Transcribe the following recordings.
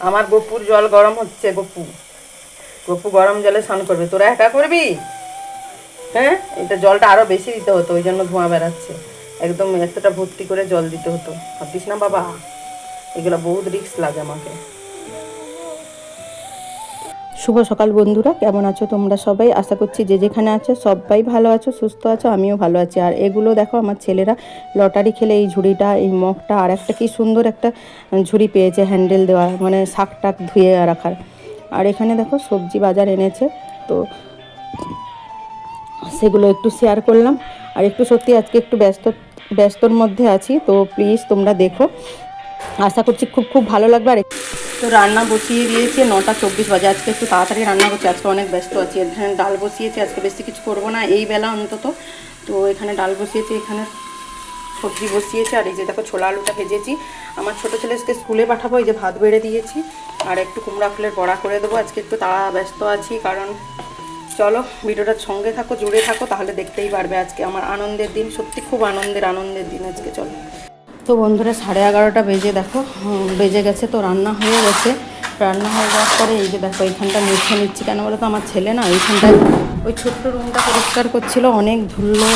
আমার গপুর জল গরম হচ্ছে, গপু। গপু গরম জলে স্নান করবে। তোরা একা করবি? হ্যাঁ? এটা জলটা আরও বেশি দিতে হতো, ওই জন্য ধোঁয়া বেড়াচ্ছে একদম এতটা ভর্তি করে জল দিতে হতো। ভাবছিস না বাবা? এগুলো বহুত রিস্ক লাগে আমাকে। শুভ সকাল বন্ধুরা, কেমন আছো তোমরা সবাই? আশা করছি যে যেখানে আছো সবাই ভালো আছো, সুস্থ আছো, আমিও ভালো আছি। আর এগুলো দেখো আমার ছেলেরা লটারি খেলে এই ঝুড়িটা, এই মগটা, আর একটা কি সুন্দর একটা ঝুড়ি পেয়েছে হ্যান্ডেল দেওয়া মানে শাক টাক ধুয়ে রাখার। আর এখানে দেখো সবজি বাজার এনেছে, তো সেগুলো একটু শেয়ার করলাম। আর একটু সত্যি আজকে একটু ব্যস্ত, ব্যস্তর মধ্যে আছি, তো প্লিজ তোমরা দেখো। আশা করছি খুব খুব ভালো লাগবে। আর তো রান্না বসিয়ে দিয়েছি, নটা চব্বিশ বাজে। আজকে একটু তাড়াতাড়ি রান্না করছি, আজকে অনেক ব্যস্ত আছি। এখানে ডাল বসিয়েছি, আজকে বেশি কিছু করব না। এই বেলা অন্তত তো এখানে ডাল বসিয়েছি, এখানে সবজি বসিয়েছি, আর এই যে দেখো ছোলা আলুটা ভেজেছি। আমার ছোটো ছেলেকে স্কুলে পাঠাবো, এই যে ভাত বেড়ে দিয়েছি। আর একটু কুমড়া ফুলের বড়া করে দেবো। আজকে একটু তাড়া ব্যস্ত আছি, কারণ চলো ভিডিওটার সঙ্গে থাকো, জুড়ে থাকো, তাহলে দেখতেই পারবে আজকে আমার আনন্দের দিন। সত্যি খুব আনন্দের আনন্দের দিন আজকে, চলো। তো বন্ধুরা, সাড়ে এগারোটা বেজে, দেখো বেজে গেছে তো রান্না হয়ে গেছে। রান্না হয়ে যাওয়ার পরে এই যে দেখো, এইখানটা মুছে নিচ্ছি। কেন বলো তো, আমার ছেলে না এইখানটায় ওই ছোট্ট রুমটা পরিষ্কার করছিল, অনেক ধুলো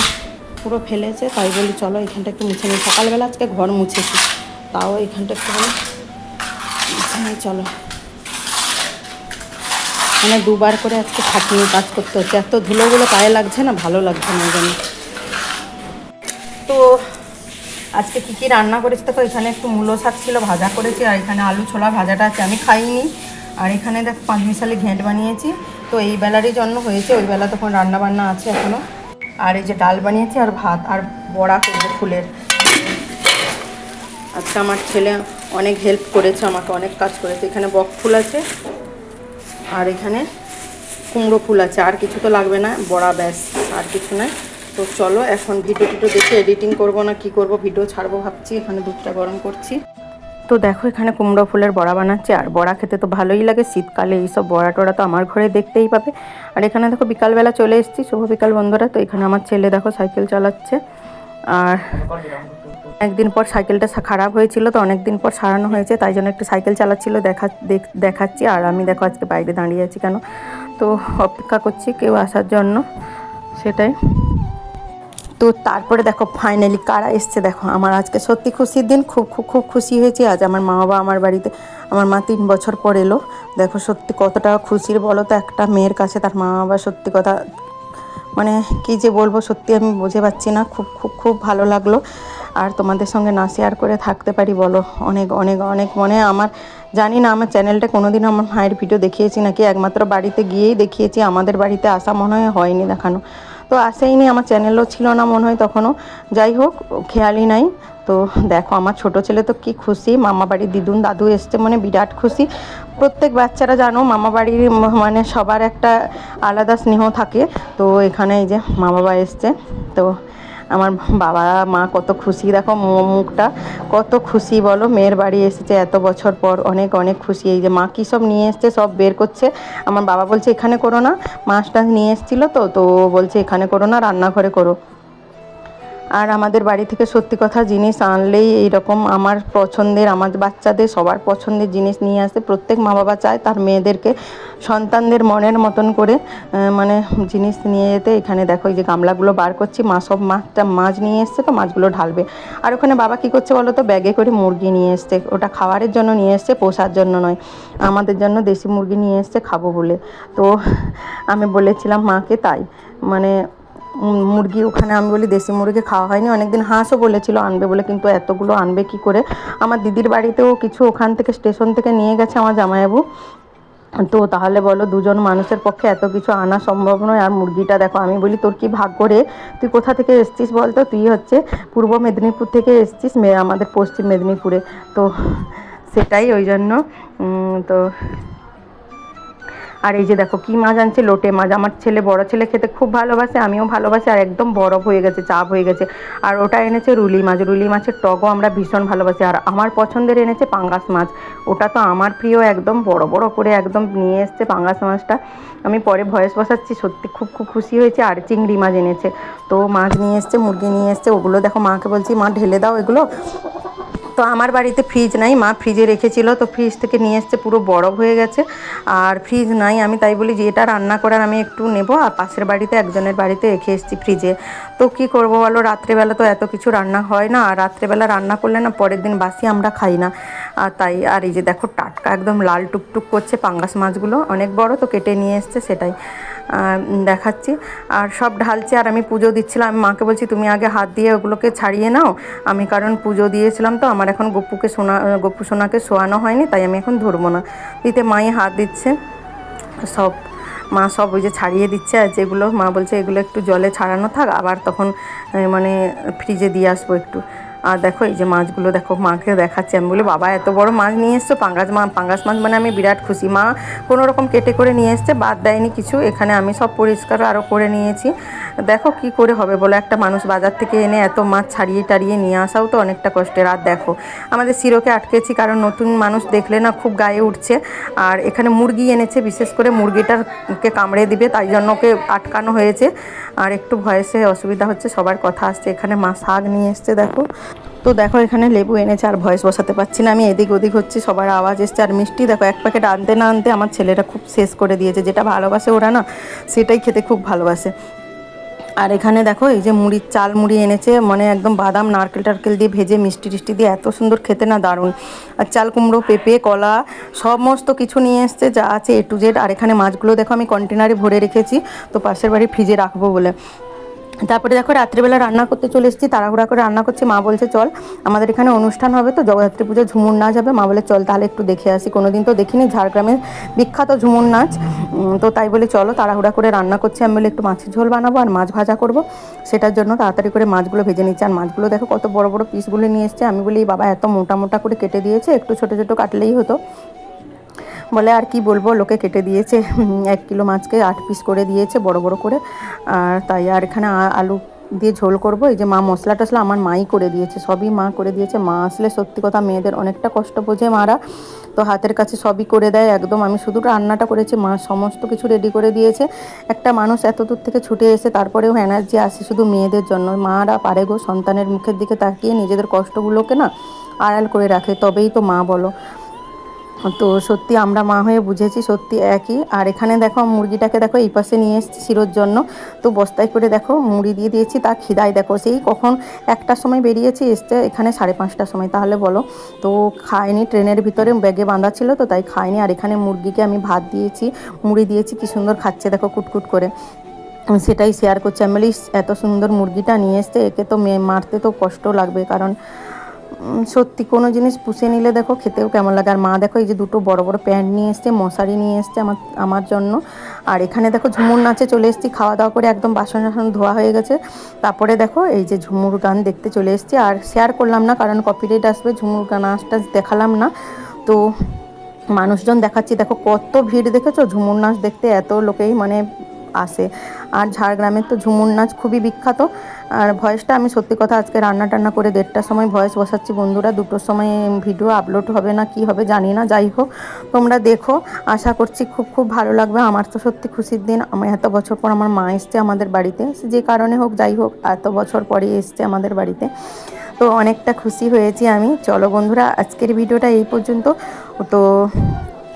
পুরো ফেলেছে, তাই বলি চলো এখানটা একটু মুছে নিই। সকালবেলা আজকে ঘর মুছেছি, তাও এখানটা একটু মুছে নিই, চলো। মানে দুবার করে আজকে খাটিয়ে কাজ করতে হচ্ছে। এত ধুলোগুলো পায়ে লাগছে না, ভালো লাগছে না যেন তো আজকে কী কী রান্না করেছি? দেখো, এখানে একটু মূলো শাক ছিল, ভাজা করেছি, আর এখানে আলু ছোলা ভাজাটা আছে, আমি খাইনি। আর এখানে দেখ পাঁচ ঘেঁট বানিয়েছি। তো এই বেলারই জন্য হয়েছে, ওই বেলা তখন রান্না বান্না আছে এখনও আর এই যে ডাল বানিয়েছি, আর ভাত, আর বড়া করব ফুলের। আজকে আমার ছেলে অনেক হেল্প করেছে, আমাকে অনেক কাজ করেছে। এখানে বক ফুল আছে, আর এখানে কুমড়ো ফুল আছে। আর কিছু তো লাগবে না, বড়া ব্যাস, আর কিছু নয়। তো চলো, এখন ভিডিও টিডিও দেখে এডিটিং করব না, কি করব ভিডিও ছাড়বো ভাবছি, এখানে দুধটা গরম করছি। তো দেখো, এখানে কুমড়ো ফুলের বড়া বানাচ্ছে, আর বড়া খেতে তো ভালোই লাগে, শীতকালে এইসব বড়া টড়া তো আমার ঘরে দেখতেই পাবে। আর এখানে দেখো, বিকালবেলা চলে এসেছি, শুভ বিকাল বন্ধুরা, তো এখানে আমার ছেলে দেখো সাইকেল চালাচ্ছে। আর একদিন পর সাইকেলটা খারাপ হয়েছিল, তো অনেক দিন পর সারানো হয়েছে, তাই জন্য একটু সাইকেল চালাচ্ছিল দেখ- দেখাচ্ছি, আর আমি দেখো আজকে বাইরে দাঁড়িয়ে আছি কেন? তো অপেক্ষা করছি কেউ আসার জন্য, সেটাই। তো তারপরে দেখো ফাইনালি কারা এসছে দেখো, আমার আজকে সত্যি খুশির দিন, খুব খুব খুব খুশি হয়েছি। আজ আমার মা বাবা আমার বাড়িতে, আমার মা তিন বছর পর এলো। দেখো সত্যি কতটা খুশির বলো তো, একটা মেয়ের কাছে তার মা বাবা সত্যি কথা মানে কি যে বলব, সত্যি আমি বুঝে পাচ্ছি না। খুব খুব খুব ভালো লাগল। আর তোমাদের সঙ্গে না শেয়ার করে থাকতে পারি বলো, অনেক অনেক অনেক মনে। আমার, জানি না, আমার চ্যানেলটা কোনোদিনও আমার মায়ের ভিডিও দেখিয়েছি নাকি, একমাত্র বাড়িতে গিয়েই দেখিয়েছি। আমাদের বাড়িতে আসা মনে হয় হয়নি দেখানো। তো আসেইনি আমার চ্যানেলও ছিল না মনে হয় তখনও। যাই হোক, খেয়ালই নাই। তো দেখো, আমার ছোট ছেলে তো কি খুশি। মামা বাড়ির দিদুন, দাদু এসছে মানে বিরাট খুশি। প্রত্যেক বাচ্চারা জানো, মামা বাড়ির মানে সবার একটা আলাদা স্নেহ থাকে। তো এখানে এই যে মা বাবা এসছে। তো আমার বাবা, মা কত খুশি। দেখো মুখটা কত খুশি বলো। মেয়ের বাড়ি এসেছে এত বছর পর, অনেক অনেক খুশি। এই যে মা কী সব নিয়ে এসছে, সব বের করছে। আমার বাবা বলছে, এখানে করো না। মাছ টাছ নিয়ে এসেছিল তো তো বলছে, এখানে করো না, রান্নাঘরে করো। আর আমাদের বাড়ি থেকে সত্যি কথা জিনিস আনলেই এইরকম আমার পছন্দের, আমার বাচ্চাদের সবার পছন্দের জিনিস নিয়ে আসে। প্রত্যেক মা বাবা চায় তার মেয়েদেরকে সন্তানদের মনের মতন করে মানে জিনিস নিয়ে যেতে। এখানে দেখো এই যে গামলাগুলো বার করছি, মা সব মাছটা মাছ নিয়ে এসছে তো মাছগুলো ঢালবে। আর ওখানে বাবা কী করছে বলো তো ব্যাগে করে মুরগি নিয়ে এসছে। ওটা খাবারের জন্য নিয়ে এসছে, পোষার জন্য নয়। আমাদের জন্য দেশি মুরগি নিয়ে এসছে, খাব বলে। তো আমি বলেছিলাম মাকে তাই। মানে মুরগি ওখানে, আমি বলি দেশি মুরগি খাওয়া হয়নি। অনেকদিন হাঁসও বলেছিল আনবে বলে, কিন্তু এতগুলো আনবে কি করে? আমার দিদির বাড়িতেও কিছু ওখান থেকে, স্টেশন থেকে নিয়ে গেছে আমার জামাইবাবু। তো তাহলে বলো, দুজন মানুষের পক্ষে এত কিছু আনা সম্ভব নয়। আর মুরগিটা দেখো, আমি বলি, তোর কি ভাগ করে তুই কোথা থেকে এসছিস বলতো? তুই হচ্ছে পূর্ব মেদিনীপুর থেকে এসছিস আমাদের পশ্চিম মেদিনীপুরে। তো সেটাই ওই জন্য তো আর এই যে দেখো কি মাছ আনছে, লোটে মাছ। আমার ছেলে, বড় ছেলে খেতে খুব ভালোবাসে, আমিও ভালোবাসি, আর একদম বরফ হয়ে গেছে, চাপ হয়ে গেছে। আর ওটা এনেছে রুলি মাছ। রুলি মাছের টগও আমরা ভীষণ ভালোবাসি। আর আমার পছন্দের এনেছে পাঙ্গাস মাছ। ওটা তো আমার প্রিয়, একদম বড় বড় করে একদম নিয়ে এসছে পাঙ্গাস মাছটা। আমি পরে ভয়েস বসাচ্ছি, সত্যি খুব খুব খুশি হয়েছে। আর চিংড়ি মাছ এনেছে। তো মাছ নিয়ে এসছে, মুরগি নিয়ে এসছে, ওগুলো দেখো মাকে বলছি, মা, ঢেলে দাও এগুলো। তো আমার বাড়িতে ফ্রিজ নাই, মা ফ্রিজে রেখেছিল, তো ফ্রিজ থেকে নিয়ে এসছে, পুরো বরফ হয়ে গেছে। আর ফ্রিজ নাই, আমি তাই বলি যে এটা রান্না করার আমি একটু নেব, আর পাশের বাড়িতে একজনের বাড়িতে রেখে এসেছি ফ্রিজে তো কি করব বলো, রাত্রেবেলা তো এত কিছু রান্না হয় না, আর রাত্রেবেলা রান্না করলে না পরের দিন বাসি আমরা খাই না। আর তাই, আর এই যে দেখো টাটকা একদম লাল টুকটুক করছে পাঙ্গাস মাছগুলো, অনেক বড় তো কেটে নিয়ে এসছে সেটাই। দেখাচ্ছি। আর সব ঢালছে আর আমি পুজো দিচ্ছিলাম। আমি মাকে বলছি, তুমি আগে হাত দিয়ে ওগুলোকে ছাড়িয়ে নাও। আমি কারণ পুজো দিয়েছিলাম তো, আমার এখন গপুকে সোনা, গপু সোনাকে শোয়ানো হয়নি, তাই আমি এখন ধরবো না। দিতে মাই হাত দিচ্ছে। সব, মা সব ওই যে ছাড়িয়ে দিচ্ছে, আর যেগুলো মা বলছে, এগুলো একটু জলে ছাড়ানো থাক, আবার তখন মানে ফ্রিজে দিয়ে আসব একটু। আর দেখো, এই যে মাছগুলো দেখো, মাকে দেখাচ্ছে। আমি বলি, বাবা, এত বড় মাছ নিয়ে এসছো? পাঙ্গাস মা, পাঙ্গাস মাছ মানে আমি বিরাট খুশি। মা কোনো রকম কেটে করে নিয়ে এসছে, বাদ দেয়নি কিছু। এখানে আমি সব পরিষ্কার আরও করে নিয়েছি। দেখো কি করে হবে বলো? একটা মানুষ বাজার থেকে এনে এত মাছ ছাড়িয়ে টাড়িয়ে নিয়ে আসাও তো অনেকটা কষ্টের। আর দেখো, আমাদের সিরোকে আটকেছি কারণ নতুন মানুষ দেখলে না খুব গায়ে উঠছে। আর এখানে মুরগি এনেছে, বিশেষ করে মুরগিটারকে কামড়ে দিবে, তাই জন্য ওকে আটকানো হয়েছে। আর একটু ভয়েসে অসুবিধা হচ্ছে, সবার কথা আসছে। এখানে মা শাক নিয়ে এসছে, দেখো। তো দেখো এখানে লেবু এনেছে, আর ভয়েস বসাতে পারছি না। আমি এদিক ওদিক হচ্ছে, সবার আওয়াজ এসছে। আর মিষ্টি, দেখো, এক প্যাকেট আনতে না আনতে আমার ছেলেরা খুব শেষ করে দিয়েছে। যেটা ভালোবাসে ওরা না, সেটাই খেতে খুব ভালোবাসে। আর এখানে দেখো, এই যে মুড়ির চাল মুড়ি এনেছে মানে একদম বাদাম, নারকেল টারকেল দিয়ে ভেজে মিষ্টি টিষ্টি দিয়ে এত সুন্দর খেতে না দারুণ। আর চাল কুমড়ো, পেঁপে, কলা, সমস্ত কিছু নিয়ে এসছে, যা আছে এ টু জেড আর এখানে মাছগুলো দেখো, আমি কন্টেনারে ভরে রেখেছি, তো পাশের বাড়ি ফ্রিজে রাখব বলে। তারপরে দেখো রাত্রিবেলা রান্না করতে চলে এসেছি, তাড়াহুড়া করে রান্না করছি। মা বলছে, চল, আমাদের এখানে অনুষ্ঠান হবে তো, জগদ্ধাত্রী পুজো ঝুমুর নাচ হবে। মা বলে, চল, তাহলে একটু দেখে আসি। কোনোদিন তো দেখিনি, ঝাড়গ্রামের বিখ্যাত ঝুমুর নাচ। তো তাই বলে, চলো, তাড়াহুড়া করে রান্না করছি। আমি বলে, একটু মাছের ঝোল বানাবো আর মাছ ভাজা করব। সেটার জন্য তাড়াতাড়ি করে মাছগুলো ভেজে নিচ্ছি। আর মাছগুলো দেখো, কত বড় বড় পিসগুলো নিয়ে এসছে। আমি বলি, বাবা, এত মোটা মোটা করে কেটে দিয়েছে, একটু ছোটো ছোটো কাটলেই হতো। বলে আর কি বলব, লোকে কেটে দিয়েছে এক কিলো মাছকে আট পিস করে দিয়েছে, বড় বড় করে। আর তাই আর এখানে আলু দিয়ে ঝোল করব। এই যে মা মশলা টশলা আমার মাই করে দিয়েছে, সবই মা করে দিয়েছে। মা আসলে সত্যি কথা মেয়েদের অনেকটা কষ্ট বোঝে মারা। তো হাতের কাছে সবই করে দেয়, একদম আমি শুধু রান্নাটা করেছি, মা সমস্ত কিছু রেডি করে দিয়েছে। একটা মানুষ এত দূর থেকে ছুটে এসে তারপরেও এনার্জি আসে শুধু মেয়েদের জন্য। মারা পারে গো, সন্তানের মুখের দিকে তাকিয়ে নিজেদের কষ্টগুলোকে না আড়াল করে রাখে, তবেই তো মা বলো। তো সত্যি আমরা মা হয়ে বুঝেছি, সত্যি একই। আর এখানে দেখো মুরগিটাকে দেখো এই পাশে নিয়ে এসেছি শিরোর জন্য। তো বস্তায় করে দেখো মুড়ি দিয়ে দিয়েছি, তা খিদায় দেখো। সেই কখন একটার সময় বেরিয়েছি, এসছে এখানে সাড়ে পাঁচটার সময়, তাহলে বলো। তো খায়নি, ট্রেনের ভিতরে ব্যাগে বাঁধা ছিল তো তাই খায়নি। আর এখানে মুরগিকে আমি ভাত দিয়েছি, মুড়ি দিয়েছি, কি সুন্দর খাচ্ছে দেখো কুটকুট করে। সেটাই শেয়ার করছি। আমি এত সুন্দর মুরগিটা নিয়ে এসছে, একে তো মারতে তো কষ্ট লাগবে কারণ সত্যি কোনো জিনিস পুষে নিলে দেখো খেতেও কেমন লাগে। আর মা দেখো এই যে দুটো বড় বড় প্যান্ট নিয়ে এসছে, মশারি নিয়ে এসছে আমার আমার জন্য। আর এখানে দেখো ঝুমুর নাচে চলে এসেছি, খাওয়া দাওয়া করে একদম বাসন টাসন ধোয়া হয়ে গেছে। তারপরে দেখো এই যে ঝুমুর গান দেখতে চলে এসেছি। আর শেয়ার করলাম না, কারণ কপিরাইট আসবে, ঝুমুর গান নাচটা দেখালাম না। তো মানুষজন দেখাচ্ছি, দেখো কত ভিড় দেখেছ? ঝুমুর নাচ দেখতে এত লোকেই মানে আসে আর ঝাড়গ্রামের তো ঝুমুর নাচ খুবই বিখ্যাত। আর ভয়েসটা আমি সত্যি কথা আজকে রান্না টান্না করে দেড়টার সময় ভয়েস বসাচ্ছি বন্ধুরা। দুটোর সময় ভিডিও আপলোড হবে না, কি হবে জানি না। যাই হোক, তোমরা দেখো। আশা করছি খুব খুব ভালো লাগবে। আমার তো সত্যি খুশির দিন। আমি এত বছর পর আমার মা এসছে আমাদের বাড়িতে। যে কারণে হোক, যাই হোক, এত বছর পরে এসছে আমাদের বাড়িতে। তো অনেকটা খুশি হয়েছি আমি। চলো বন্ধুরা, আজকের ভিডিওটা এই পর্যন্ত। তো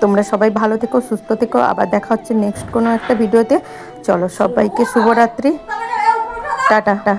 তোমরা সবাই ভালো থেকো, সুস্থ থেকো। আবার দেখা হচ্ছে নেক্সট কোনো একটা ভিডিওতে চলো সবাইকে শুভরাত্রি। টাটা।